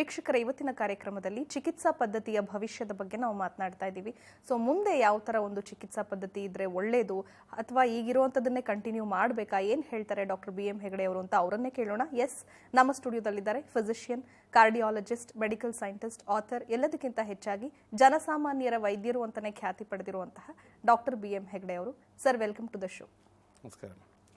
ವೀಕ್ಷಕರ ಇವತ್ತಿನ ಕಾರ್ಯಕ್ರಮದಲ್ಲಿ ಚಿಕಿತ್ಸಾ ಪದ್ಧತಿಯ ಭವಿಷ್ಯದ ಬಗ್ಗೆ ನಾವು ಮಾತನಾಡ್ತಾ ಇದ್ದೀವಿ. ಸೊ ಮುಂದೆ ಯಾವ ಥರ ಒಂದು ಚಿಕಿತ್ಸಾ ಪದ್ಧತಿ ಇದ್ರೆ ಒಳ್ಳೇದು? ಅಥವಾ ಈಗಿರುವಂಥದ್ದನ್ನೇ ಕಂಟಿನ್ಯೂ ಮಾಡಬೇಕಾ? ಏನು ಹೇಳ್ತಾರೆ ಡಾಕ್ಟರ್ ಬಿ ಎಂ ಹೆಗಡೆ ಅವರು ಅಂತ ಅವರನ್ನೇ ಕೇಳೋಣ. ಎಸ್ ನಮ್ಮ ಸ್ಟುಡಿಯೋದಲ್ಲಿದ್ದಾರೆ physician cardiologist medical scientist author ಎಲ್ಲದಕ್ಕಿಂತ ಹೆಚ್ಚಾಗಿ ಜನಸಾಮಾನ್ಯರ ವೈದ್ಯರು ಅಂತಾನೆ ಖ್ಯಾತಿ ಪಡೆದಿರುವಂತಹ ಡಾಕ್ಟರ್ ಬಿ ಎಂ ಹೆಗಡೆ ಅವರು. Sir welcome to the show ನಮಸ್ಕಾರ.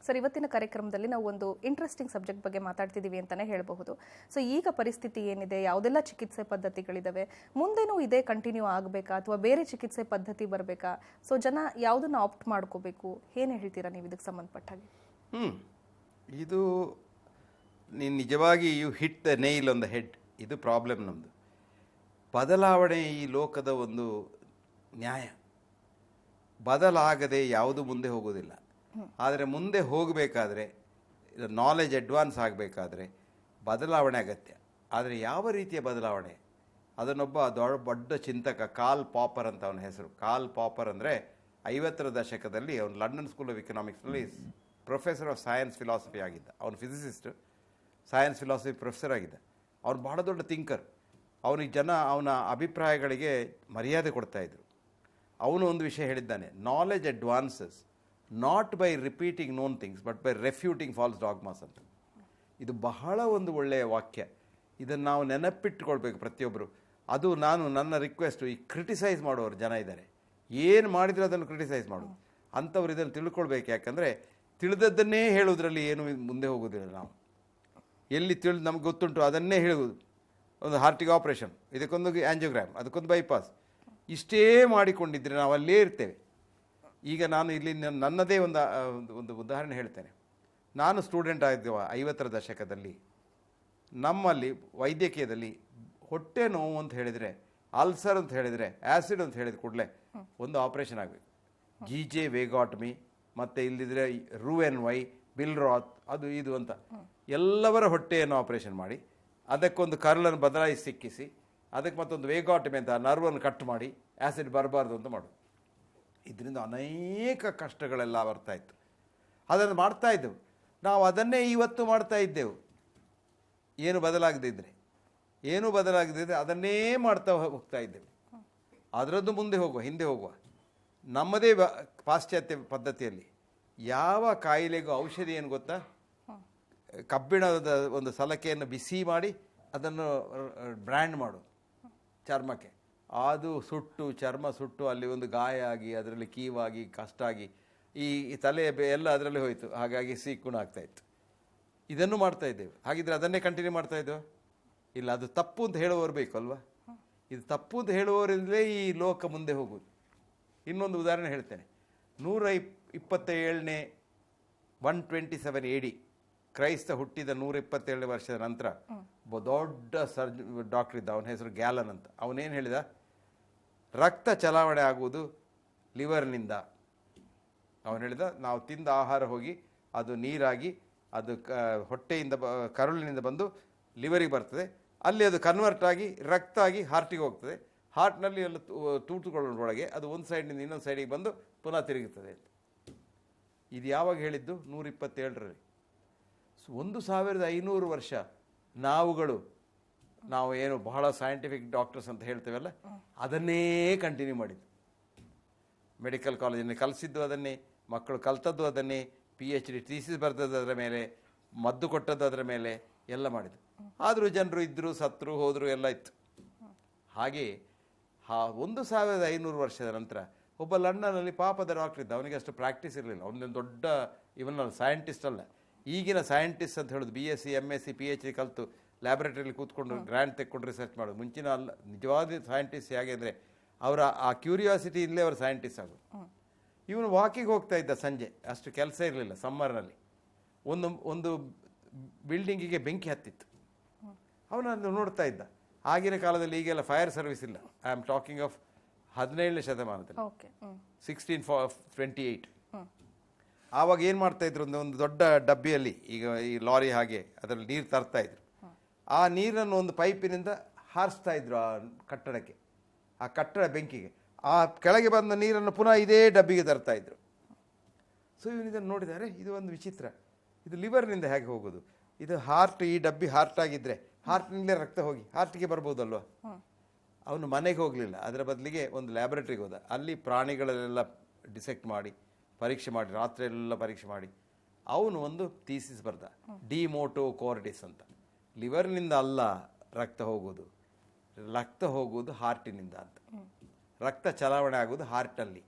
ಸರ್, ಇವತ್ತಿನ ಕಾರ್ಯಕ್ರಮದಲ್ಲಿ ನಾವು ಒಂದು ಇಂಟ್ರೆಸ್ಟಿಂಗ್ ಸಬ್ಜೆಕ್ಟ್ ಬಗ್ಗೆ ಮಾತಾಡ್ತಿದ್ದೀವಿ ಅಂತಲೇ ಹೇಳಬಹುದು. ಸೊ ಈಗ ಪರಿಸ್ಥಿತಿ ಏನಿದೆ? ಯಾವುದೆಲ್ಲ ಚಿಕಿತ್ಸೆ ಪದ್ಧತಿಗಳಿದ್ದಾವೆ ಮುಂದೆನೂ ಇದೇ ಕಂಟಿನ್ಯೂ ಆಗಬೇಕಾ? ಅಥವಾ ಬೇರೆ ಚಿಕಿತ್ಸೆ ಪದ್ಧತಿ ಬರಬೇಕಾ? ಸೊ ಜನ ಯಾವುದನ್ನು ಆಪ್ಟ್ ಮಾಡ್ಕೋಬೇಕು? ಏನು ಹೇಳ್ತೀರಾ ನೀವು ಇದಕ್ಕೆ ಸಂಬಂಧಪಟ್ಟ ಹಾಗೆ? ಹ್ಞೂ ಇದು ನೀನು ನಿಜವಾಗಿ you hit the nail on the head ಇದು ಪ್ರಾಬ್ಲಮ್ ನಮ್ಮದು ಬದಲಾವಣೆ ಈ ಲೋಕದ ಒಂದು ನ್ಯಾಯ. ಬದಲಾಗದೆ ಯಾವುದು ಮುಂದೆ ಹೋಗೋದಿಲ್ಲ. ಆದರೆ ಮುಂದೆ ಹೋಗಬೇಕಾದ್ರೆ ನಾಲೆಜ್ ಅಡ್ವಾನ್ಸ್ ಆಗಬೇಕಾದ್ರೆ ಬದಲಾವಣೆ ಅಗತ್ಯ. ಆದರೆ ಯಾವ ರೀತಿಯ ಬದಲಾವಣೆ? ಅದನ್ನೊಬ್ಬ ದೊಡ್ಡ ದೊಡ್ಡ ಚಿಂತಕ ಕಾಲ್ ಪಾಪರ್ ಅಂತ ಅವನ ಹೆಸರು. ಕಾಲ್ ಪಾಪರ್ ಅಂದರೆ ಐವತ್ತರ ದಶಕದಲ್ಲಿ ಅವನು ಲಂಡನ್ ಸ್ಕೂಲ್ ಆಫ್ ಎಕನಾಮಿಕ್ಸ್ನಲ್ಲಿ ಪ್ರೊಫೆಸರ್ ಆಫ್ ಸೈನ್ಸ್ ಫಿಲಾಸಫಿ ಆಗಿದ್ದ. ಅವನು ಫಿಸಿಸಿಸ್ಟ್ ಸೈನ್ಸ್ ಫಿಲಾಸಫಿ ಪ್ರೊಫೆಸರ್ ಆಗಿದ್ದ. ಅವನು ಬಹಳ ದೊಡ್ಡ ಥಿಂಕರ್ ಅವನಿಗೆ ಜನ ಅವನ ಅಭಿಪ್ರಾಯಗಳಿಗೆ ಮರ್ಯಾದೆ ಕೊಡ್ತಾ ಇದ್ರು. ಅವನು ಒಂದು ವಿಷಯ ಹೇಳಿದ್ದಾನೆ knowledge advances not by repeating known things but by refuting false dogmas ಅಂತ. ಇದು ಬಹಳ ಒಂದು ಒಳ್ಳೆಯ ವಾಕ್ಯ. ಇದನ್ನು ನಾವು ನೆನಪಿಟ್ಟುಕೊಳ್ಬೇಕು ಪ್ರತಿಯೊಬ್ಬರು ಅದು ನಾನು ನನ್ನ ರಿಕ್ವೆಸ್ಟು ಈ ಕ್ರಿಟಿಸೈಸ್ ಮಾಡೋರು ಜನ ಇದ್ದಾರೆ ಏನು ಮಾಡಿದರೆ ಅದನ್ನು ಕ್ರಿಟಿಸೈಸ್ ಮಾಡೋದು. ಅಂಥವ್ರು ಇದನ್ನು ತಿಳ್ಕೊಳ್ಬೇಕು. ಯಾಕಂದರೆ ತಿಳಿದದ್ದನ್ನೇ ಹೇಳೋದ್ರಲ್ಲಿ ಏನು ಮುಂದೆ ಹೋಗೋದಿಲ್ಲ ನಾವು. ಎಲ್ಲಿ ತಿಳಿದು ನಮ್ಗೆ ಗೊತ್ತುಂಟು, ಅದನ್ನೇ ಹೇಳುವುದು. ಒಂದು ಹಾರ್ಟಿಗೆ ಆಪ್ರೇಷನ್ ಇದಕ್ಕೊಂದು ಆ್ಯಂಜಿಯೋಗ್ರಾಮ್ ಅದಕ್ಕೊಂದು ಬೈಪಾಸ್ ಇಷ್ಟೇ ಮಾಡಿಕೊಂಡಿದ್ದರೆ ನಾವು ಅಲ್ಲೇ ಇರ್ತೇವೆ. ಈಗ ನಾನು ಇಲ್ಲಿ ನನ್ನ- ನನ್ನದೇ ಒಂದು ಒಂದು- ಒಂದು ಉದಾಹರಣೆ ಹೇಳ್ತೇನೆ. ನಾನು ಸ್ಟೂಡೆಂಟ್ ಆಗಿದ್ದೇವ ಐವತ್ತರ ದಶಕದಲ್ಲಿ ನಮ್ಮಲ್ಲಿ ವೈದ್ಯಕೀಯದಲ್ಲಿ ಹೊಟ್ಟೆ ನೋವು ಅಂತ ಹೇಳಿದರೆ ಅಲ್ಸರ್ ಅಂತ ಹೇಳಿದರೆ ಆ್ಯಸಿಡ್ ಅಂತ ಹೇಳಿದ ಕೂಡಲೇ ಒಂದು ಆಪರೇಷನ್ ಆಗಬೇಕು. ಜಿ ಜೆ ವೇಗಾಟ್ಮಿ ಮತ್ತು ಇಲ್ಲಿದ್ರೆ ರೂ ಎನ್ ವೈ ಬಿಲ್ ರಾತ್ ಅದು ಇದು ಅಂತ ಎಲ್ಲವರ ಹೊಟ್ಟೆಯನ್ನು ಆಪರೇಷನ್ ಮಾಡಿ, ಅದಕ್ಕೊಂದು ಕರ್ಲನ್ನು ಬದಲಾಯಿಸಿ ಸಿಕ್ಕಿಸಿ, ಅದಕ್ಕೆ ಮತ್ತೊಂದು ವೇಗಾಟ್ಮಿ ಅಂತ ನರ್ವನ್ನು ಕಟ್ ಮಾಡಿ ಆ್ಯಸಿಡ್ ಬರಬಾರ್ದು ಅಂತ ಮಾಡೋದು ಇದರಿಂದ ಅನೇಕ ಕಷ್ಟಗಳೆಲ್ಲ ಬರ್ತಾ ಇತ್ತು ಅದನ್ನು ಮಾಡ್ತಾ ಇದ್ದೆವು. ನಾವು ಅದನ್ನೇ ಇವತ್ತು ಮಾಡ್ತಾ ಇದ್ದೆವು. ಏನು ಬದಲಾಗದಿದ್ದರೆ ಏನು ಬದಲಾಗದಿದ್ದರೆ ಅದನ್ನೇ ಮಾಡ್ತಾ ಹೋಗ್ತಾ ಇದ್ದೇವೆ. ಅದರದ್ದು ಮುಂದೆ ಹೋಗುವ, ಹಿಂದೆ ಹೋಗುವ. ನಮ್ಮದೇ ಪಾಶ್ಚಾತ್ಯ ಪದ್ಧತಿಯಲ್ಲಿ ಯಾವ ಕಾಯಿಲೆಗೂ ಔಷಧಿ ಏನು ಗೊತ್ತಾ? ಕಬ್ಬಿಣದ ಒಂದು ಸಲಕೆಯನ್ನು ಬಿಸಿ ಮಾಡಿ ಅದನ್ನು ಬ್ರ್ಯಾಂಡ್ ಮಾಡೋದು ಚರ್ಮಕ್ಕೆ. ಅದು ಸುಟ್ಟು ಚರ್ಮ ಸುಟ್ಟು ಅಲ್ಲಿ ಒಂದು ಗಾಯ ಆಗಿ ಅದರಲ್ಲಿ ಕೀವಾಗಿ ಕಷ್ಟ ಆಗಿ ಈ ತಲೆ ಬೆ- ಎಲ್ಲ ಅದರಲ್ಲಿ ಹೋಯಿತು. ಹಾಗಾಗಿ ಸೀಕುಣ ಆಗ್ತಾ ಇತ್ತು. ಇದನ್ನು ಮಾಡ್ತಾ ಇದ್ದೇವೆ. ಹಾಗಿದ್ರೆ ಅದನ್ನೇ ಕಂಟಿನ್ಯೂ ಮಾಡ್ತಾ ಇದ್ದೇವೆ ಇಲ್ಲ ಅದು ತಪ್ಪು ಅಂತ ಹೇಳುವವರು ಬೇಕು ಅಲ್ವಾ? ಇದು ತಪ್ಪು ಅಂತ ಹೇಳುವವರಿಂದಲೇ ಈ ಲೋಕ ಮುಂದೆ ಹೋಗುವುದು. ಇನ್ನೊಂದು ಉದಾಹರಣೆ ಹೇಳ್ತೇನೆ. ನೂರ ಇಪ್ ಇಪ್ಪತ್ತ ಏಳನೇ ಒನ್ ಟ್ವೆಂಟಿ ಸೆವೆನ್ ಎಡಿ ಕ್ರೈಸ್ತ ಹುಟ್ಟಿದ ನೂರ ಇಪ್ಪತ್ತೇಳನೇ ವರ್ಷದ ನಂತರ ದೊಡ್ಡ ಸರ್ಜ್ ಡಾಕ್ಟರ್ ಇದ್ದ ಅವನ ಹೆಸರು ಗ್ಯಾಲನ್ ಅಂತ. ಅವನೇನು ಹೇಳಿದ? ರಕ್ತ ಚಲಾವಣೆ ಆಗುವುದು ಲಿವರ್ನಿಂದ. ಅವನು ಹೇಳಿದ, ನಾವು ತಿಂದ ಆಹಾರ ಹೋಗಿ, ಅದು ನೀರಾಗಿ, ಅದು ಕ, ಹೊಟ್ಟೆಯಿಂದ ಬ, ಕರುಳಿನಿಂದ ಬಂದು ಲಿವರಿಗೆ ಬರ್ತದೆ. ಅಲ್ಲಿ ಅದು ಕನ್ವರ್ಟ್ ಆಗಿ, ರಕ್ತ ಆಗಿ ಹಾರ್ಟಿಗೆ ಹೋಗ್ತದೆ. ಹಾರ್ಟ್ನಲ್ಲಿ ಎಲ್ಲ ತೂ- ತೂತುಗಳೊಳಗೆ ಅದು ಒಂದು ಸೈಡ್ನಿಂದ ಇನ್ನೊಂದು ಸೈಡಿಗೆ ಬಂದು ಪುನಃ ತಿರುಗುತ್ತದೆ ಅಂತ. ಇದು ಯಾವಾಗ ಹೇಳಿದ್ದು? ನೂರಿಪ್ಪತ್ತೇಳರಲ್ಲಿ ಒಂದು ಸಾವಿರದ ಐನೂರು ವರ್ಷ ನಾವುಗಳು ನಾವು ಏನು ಬಹಳ ಸೈಂಟಿಫಿಕ್ ಡಾಕ್ಟರ್ಸ್ ಅಂತ ಹೇಳ್ತೇವಲ್ಲ, ಅದನ್ನೇ ಕಂಟಿನ್ಯೂ ಮಾಡಿದ್ದು. ಮೆಡಿಕಲ್ ಕಾಲೇಜಿನಲ್ಲಿ ಕಲಿಸಿದ್ದು ಅದನ್ನೇ, ಮಕ್ಕಳು ಕಲ್ತದ್ದು ಅದನ್ನೇ ಪಿ ಎಚ್ ಡಿ ಥೀಸಿಸ್ ಬರೆದದ್ದು ಅದರ ಮೇಲೆ, ಮದ್ದು ಕೊಟ್ಟದ್ದು ಅದರ ಮೇಲೆ ಎಲ್ಲ ಮಾಡಿದ್ದು. ಆದರೂ ಜನರು ಇದ್ದರು ಸತ್ರು, ಹೋದರು ಎಲ್ಲ ಇತ್ತು. ಹಾಗೆ, ಹಾ, ಒಂದು ಸಾವಿರದ ಐನೂರು ವರ್ಷದ ನಂತರ ಒಬ್ಬ ಲಂಡನಲ್ಲಿ ಪಾಪದ ಡಾಕ್ಟರ್ ಇದ್ದ. ಅವನಿಗೆ ಅಷ್ಟು ಪ್ರಾಕ್ಟೀಸ್ ಇರಲಿಲ್ಲ. ಅವನೊಂದು ದೊಡ್ಡ, ಇವನಲ್ಲ ಸೈಂಟಿಸ್ಟ್ ಅಲ್ಲ. ಈಗಿನ ಸೈಂಟಿಸ್ಟ್ ಅಂತ ಹೇಳೋದು B S C M S C P H D ಕಲಿತು. ಲ್ಯಾಬೊರೇಟರಿಲಿ ಕೂತ್ಕೊಂಡು ಗ್ರ್ಯಾಂಡ್ ತೆಕ್ಕೊಂಡು ರಿಸರ್ಚ್ ಮಾಡೋದು. ಮುಂಚಿನ ಅಲ್ಲ ನಿಜವಾದ ಸೈಂಟಿಸ್ಟ್ ಹೇಗೆ ಅಂದರೆ ಅವರ ಆ ಕ್ಯೂರಿಯಾಸಿಟಿ ಇಲ್ಲೇ ಅವರು ಸೈಂಟಿಸ್ಟ್ ಆಗೋದು. ಇವನು ವಾಕಿಂಗ್ ಹೋಗ್ತಾ ಇದ್ದ ಸಂಜೆ ಅಷ್ಟು ಕೆಲಸ ಇರಲಿಲ್ಲ ಸಮ್ಮರ್ನಲ್ಲಿ ಒಂದು ಒಂದು ಬಿಲ್ಡಿಂಗಿಗೆ ಬೆಂಕಿ ಹತ್ತಿತ್ತು. ಅವನನ್ನು ನೋಡ್ತಾ ಇದ್ದ. ಆಗಿನ ಕಾಲದಲ್ಲಿ ಈಗೆಲ್ಲ ಫೈರ್ ಸರ್ವಿಸ್ ಇಲ್ಲ. ಐ ಆಮ್ ಟಾಕಿಂಗ್ ಆಫ್ ಹದಿನೇಳನೇ ಶತಮಾನದಲ್ಲಿ. ಸಿಕ್ಸ್ಟೀನ್ ಫಾ ಟ್ವೆಂಟಿ ಏಯ್ಟ್ ಆವಾಗ ಏನು ಮಾಡ್ತಾಯಿದ್ರು ಒಂದು ಒಂದು ದೊಡ್ಡ ಡಬ್ಬಿಯಲ್ಲಿ ಈಗ ಈ ಲಾರಿ ಹಾಗೆ ಅದರಲ್ಲಿ ನೀರು ತರ್ತಾ ಇದ್ರು. ಆ ನೀರನ್ನು ಒಂದು ಪೈಪಿನಿಂದ ಹಾರಿಸ್ತಾ ಇದ್ರು ಆ ಕಟ್ಟಡಕ್ಕೆ ಆ ಕಟ್ಟಡ ಬೆಂಕಿಗೆ. ಆ ಕೆಳಗೆ ಬಂದ ನೀರನ್ನು ಪುನಃ ಇದೇ ಡಬ್ಬಿಗೆ ತರ್ತಾ ಇದ್ರು. ಸೊ ಇವನು ಇದನ್ನು ನೋಡಿದರೆ ಇದು ಒಂದು ವಿಚಿತ್ರ. ಇದು ಲಿವರ್ನಿಂದ ಹೇಗೆ ಹೋಗೋದು? ಇದು ಹಾರ್ಟ್ ಈ ಡಬ್ಬಿ ಹಾರ್ಟ್ ಆಗಿದ್ದರೆ ಹಾರ್ಟ್ನಿಂದಲೇ ರಕ್ತ ಹೋಗಿ ಹಾರ್ಟ್ಗೆ ಬರ್ಬೋದಲ್ವ? ಅವನು ಮನೆಗೆ ಹೋಗಲಿಲ್ಲ. ಅದರ ಬದಲಿಗೆ ಒಂದು ಲ್ಯಾಬೊರೇಟ್ರಿಗೆ ಹೋದ. ಅಲ್ಲಿ ಪ್ರಾಣಿಗಳಲ್ಲೆಲ್ಲ ಡಿಸೆಕ್ಟ್ ಮಾಡಿ ಪರೀಕ್ಷೆ ಮಾಡಿ ರಾತ್ರಿ ಎಲ್ಲ ಪರೀಕ್ಷೆ ಮಾಡಿ. ಅವನು ಒಂದು ಥೀಸಿಸ್ ಬರ್ದ ಡಿಮೋಟೋ ಕೋರ್ಡಿಸ್ ಅಂತ. ಲಿವರ್ನಿಂದ ಅಲ್ಲ ರಕ್ತ ಹೋಗೋದು ರಕ್ತ ಹೋಗುವುದು ಹಾರ್ಟಿನಿಂದ ಅಂತ. ರಕ್ತ ಚಲಾವಣೆ ಆಗುವುದು ಹಾರ್ಟಲ್ಲಿ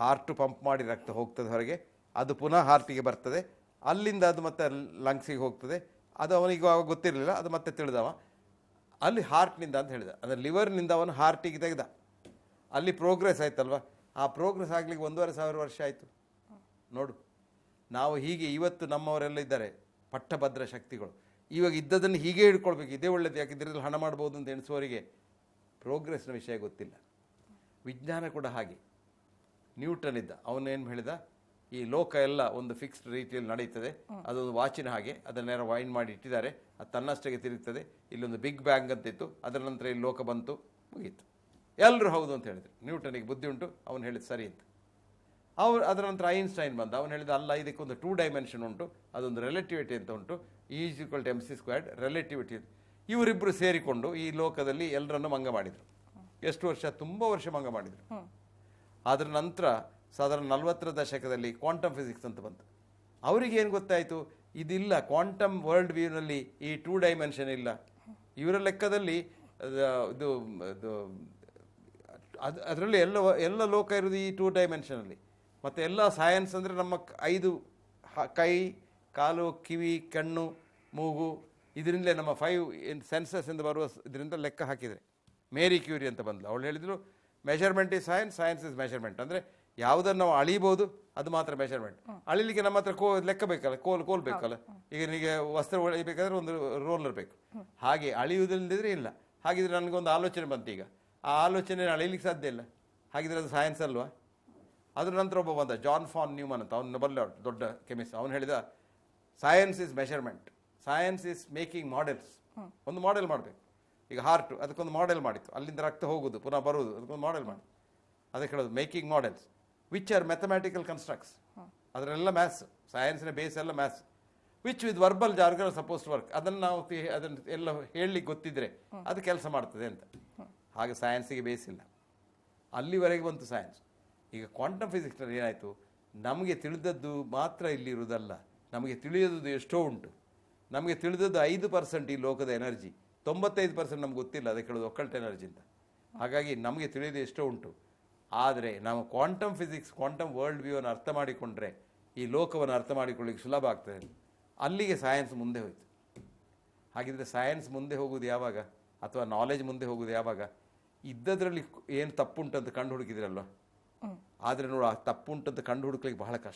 ಹಾರ್ಟ್ ಪಂಪ್ ಮಾಡಿ ರಕ್ತ ಹೋಗ್ತದೆ ಹೊರಗೆ, ಅದು ಪುನಃ ಹಾರ್ಟಿಗೆ ಬರ್ತದೆ. ಅಲ್ಲಿಂದ ಅದು ಮತ್ತೆ ಲಂಗ್ಸಿಗೆ ಹೋಗ್ತದೆ. ಅದು ಅವನಿಗೆ ಆವಾಗ ಗೊತ್ತಿರಲಿಲ್ಲ, ಅದು ಮತ್ತೆ ತಿಳಿದವ. ಅಲ್ಲಿ ಹಾರ್ಟ್ನಿಂದ ಅಂತ ಹೇಳಿದ. ಅಂದರೆ ಲಿವರ್ನಿಂದ ಅವನು ಹಾರ್ಟಿಗೆ ತೆಗೆದ. ಅಲ್ಲಿ ಪ್ರೋಗ್ರೆಸ್ ಆಯ್ತಲ್ವ? ಆ ಪ್ರೋಗ್ರೆಸ್ ಆಗಲಿಕ್ಕೆ ಒಂದೂವರೆ ಸಾವಿರ ವರ್ಷ ಆಯಿತು. ನೋಡು. ನಾವು ಹೀಗೆ ಇವತ್ತು ನಮ್ಮವರೆಲ್ಲ ಇದ್ದಾರೆ, ಪಟ್ಟಭದ್ರ ಶಕ್ತಿಗಳು. ಇವಾಗ ಇದ್ದದನ್ನು ಹೀಗೆ ಹಿಡ್ಕೊಳ್ಬೇಕು. ಇದೇ ಒಳ್ಳೇದು. ಯಾಕೆಂದರೆ ಇದ್ರಲ್ಲಿ ಹಣ ಮಾಡ್ಬೋದು ಅಂತ ಎಣಿಸುವವರಿಗೆ ಪ್ರೋಗ್ರೆಸ್ನ ವಿಷಯ ಗೊತ್ತಿಲ್ಲ. ವಿಜ್ಞಾನ ಕೂಡ ಹಾಗೆ. ನ್ಯೂಟನ್ ಇದ್ದ. ಅವನೇನು ಹೇಳಿದ? ಈ ಲೋಕ ಎಲ್ಲ ಒಂದು ಫಿಕ್ಸ್ಡ್ ರೀತಿಯಲ್ಲಿ ನಡೀತದೆ ಅದೊಂದು ವಾಚಿನ ಹಾಗೆ. ಅದನ್ನೆಲ್ಲ ವೈನ್ ಮಾಡಿ ಇಟ್ಟಿದ್ದಾರೆ. ಅದು ತನ್ನಷ್ಟಕ್ಕೆ ತಿರುಗ್ತದೆ. ಇಲ್ಲೊಂದು ಬಿಗ್ ಬ್ಯಾಂಗ್ ಅಂತ ಇತ್ತು. ಅದರ ನಂತರ ಇಲ್ಲಿ ಲೋಕ ಬಂತು. ಮುಗೀತು. ಎಲ್ಲರೂ ಹೌದು ಅಂತ ಹೇಳಿದ್ರು. ನ್ಯೂಟನಿಗೆ ಬುದ್ಧಿ ಉಂಟು. ಅವನು ಹೇಳಿದ ಸರಿ ಅಂತ. ಅವ್ರು ಅದರ ನಂತರ ಐನ್ಸ್ಟೈನ್ ಬಂದ. ಅವನು ಹೇಳಿದ, ಅಲ್ಲ, ಇದಕ್ಕೊಂದು ಟೂ ಡೈಮೆನ್ಷನ್ ಉಂಟು. ಅದೊಂದು ರಿಲೇಟಿವಿಟಿ ಅಂತ ಉಂಟು. Is equal to M C squared relativity ಇವರಿಬ್ಬರು ಸೇರಿಕೊಂಡು ಈ ಲೋಕದಲ್ಲಿ ಎಲ್ಲರನ್ನು ಮಂಗ ಮಾಡಿದರು. ಎಷ್ಟು ವರ್ಷ? ತುಂಬ ವರ್ಷ ಮಂಗ ಮಾಡಿದರು. ಅದರ ನಂತರ ಸಾಧಾರಣ ನಲವತ್ತರ ದಶಕದಲ್ಲಿ ಕ್ವಾಂಟಮ್ ಫಿಸಿಕ್ಸ್ ಅಂತ ಬಂತು. ಅವರಿಗೆ ಏನು ಗೊತ್ತಾಯಿತು? ಇದಿಲ್ಲ ಕ್ವಾಂಟಮ್ ವರ್ಲ್ಡ್ ವ್ಯೂನಲ್ಲಿ ಈ ಟೂ ಡೈಮೆನ್ಷನ್ ಇಲ್ಲ. ಇವರ ಲೆಕ್ಕದಲ್ಲಿ ಇದು ಇದು ಅದು ಅದರಲ್ಲಿ ಎಲ್ಲ ಎಲ್ಲ ಲೋಕ ಇರೋದು ಈ ಟೂ ಡೈಮೆನ್ಷನಲ್ಲಿ ಮತ್ತು ಎಲ್ಲ ಸೈನ್ಸ್ ಅಂದರೆ ನಮ್ಮ ಐದು ಕೈ ಕಾಲು ಕಿವಿ ಕಣ್ಣು ಮೂಗು ಇದರಿಂದಲೇ ನಮ್ಮ ಫೈವ್ ಸೆನ್ಸಸ್ ಎಂದು ಬರುವ ಇದರಿಂದ ಲೆಕ್ಕ ಹಾಕಿದರೆ. ಮೇರಿ ಕ್ಯೂರಿ ಅಂತ ಬಂದ್ಲು. ಅವಳು ಹೇಳಿದರು measurement is science science is measurement ಅಂದರೆ ಯಾವುದನ್ನು ನಾವು ಅಳಿಬೋದು ಅದು ಮಾತ್ರ ಮೆಷರ್ಮೆಂಟ್ ಅಳಿಲಿಕ್ಕೆ ನಮ್ಮ ಹತ್ರ ಕೋ ಲೆಕ್ಕ ಬೇಕಲ್ಲ ಕೋಲ್ ಕೋಲ್ ಬೇಕಲ್ಲ. ಈಗ ನಿಮಗೆ ವಸ್ತ್ರ ಒಳಿಬೇಕಾದ್ರೆ ಒಂದು ರೋಲರ್ ಬೇಕು. ಹಾಗೆ ಅಳಿಯುವುದಿಲ್ಲದಿದ್ರೆ ಇಲ್ಲ. ಹಾಗಿದ್ರೆ ನನಗೊಂದು ಆಲೋಚನೆ ಬಂತು ಈಗ. ಆ ಆಲೋಚನೆ ಅಳಿಲಿಕ್ಕೆ ಸಾಧ್ಯ ಇಲ್ಲ. ಹಾಗಿದ್ರೆ ಅದು ಸೈನ್ಸ್ ಅಲ್ವಾ? ಅದರ ನಂತರ ಒಬ್ಬ ಬಂದ ಜಾನ್ ಫಾನ್ ನ್ಯೂಮನ್ ಅಂತ. ಅವನು ಬಲ್ಲ ದೊಡ್ಡ ಕೆಮಿಸ್ಟ್ ಅವನು ಹೇಳಿದ science is measurement science is making models ಒಂದು ಮಾಡೆಲ್ ಮಾಡಬೇಕು. ಈಗ ಹಾರ್ಟ್ ಅದಕ್ಕೊಂದು ಮಾಡೆಲ್ ಮಾಡಿತ್ತು. ಅಲ್ಲಿಂದ ರಕ್ತ ಹೋಗುದು ಪುನಃ ಬರುವುದು ಅದಕ್ಕೊಂದು ಮಾಡೆಲ್ ಮಾಡಿ. ಅದಕ್ಕೆ ಹೇಳೋದು making models which are mathematical constructs ಅದರೆಲ್ಲ maths ಸೈನ್ಸ್ನ ಬೇಸ್ ಎಲ್ಲ maths which with verbal jargon suppose work ಅದನ್ನು ನಾವು ತಿ- ಅದನ್ನು ಎಲ್ಲ ಹೇಳಲಿಕ್ಕೆ ಗೊತ್ತಿದ್ರೆ ಅದು ಕೆಲಸ ಮಾಡ್ತದೆ ಅಂತ. ಹಾಗೆ ಸೈನ್ಸಿಗೆ ಬೇಸ್ ಇಲ್ಲ. ಅಲ್ಲಿವರೆಗೆ ಬಂತು ಸೈನ್ಸ್ ಈಗ ಕ್ವಾಂಟಮ್ ಫಿಸಿಕ್ಸ್ನಲ್ಲಿ ಏನಾಯಿತು? ನಮಗೆ ತಿಳಿದದ್ದು ಮಾತ್ರ ಇಲ್ಲಿ ಇರುವುದಲ್ಲ. ನಮಗೆ ತಿಳಿಯೋದು ಎಷ್ಟೋ ಉಂಟು. ನಮಗೆ ತಿಳಿದದ್ದು ಐದು ಪರ್ಸೆಂಟ್ ಈ ಲೋಕದ ಎನರ್ಜಿ ತೊಂಬತ್ತೈದು ಪರ್ಸೆಂಟ್ ನಮ್ಗೆ ಗೊತ್ತಿಲ್ಲ ಅದಕ್ಕೆ ಹೇಳೋದು ಒಕ್ಕಲ್ಟ್ ಎನರ್ಜಿ ಅಂತ. ಹಾಗಾಗಿ ನಮಗೆ ತಿಳಿಯೋದು ಎಷ್ಟೋ ಉಂಟು. ಆದರೆ ನಾವು ಕ್ವಾಂಟಮ್ ಫಿಸಿಕ್ಸ್ ಕ್ವಾಂಟಮ್ ವರ್ಲ್ಡ್ ವ್ಯೂವನ್ನು ಅರ್ಥ ಮಾಡಿಕೊಂಡ್ರೆ ಈ ಲೋಕವನ್ನು ಅರ್ಥ ಮಾಡಿಕೊಳ್ಳಿಕ್ಕೆ ಸುಲಭ ಆಗ್ತದೆ. ಅಲ್ಲಿಗೆ ಸೈನ್ಸ್ ಮುಂದೆ ಹೋಯಿತು. ಹಾಗಿದ್ರೆ ಸೈನ್ಸ್ ಮುಂದೆ ಹೋಗೋದು ಯಾವಾಗ? ಅಥವಾ ನಾಲೆಜ್ ಮುಂದೆ ಹೋಗೋದು ಯಾವಾಗ? ಇದ್ದದ್ರಲ್ಲಿ ಏನು ತಪ್ಪುಂಟಂತ ಕಂಡು ಹುಡುಕಿದ್ರಲ್ವ? ಆದರೆ ನೋಡು ಆ ತಪ್ಪುಂಟಂತ ಕಂಡು ಹುಡುಕ್ಲಿಕ್ಕೆ ಬಹಳ ಕಷ್ಟ.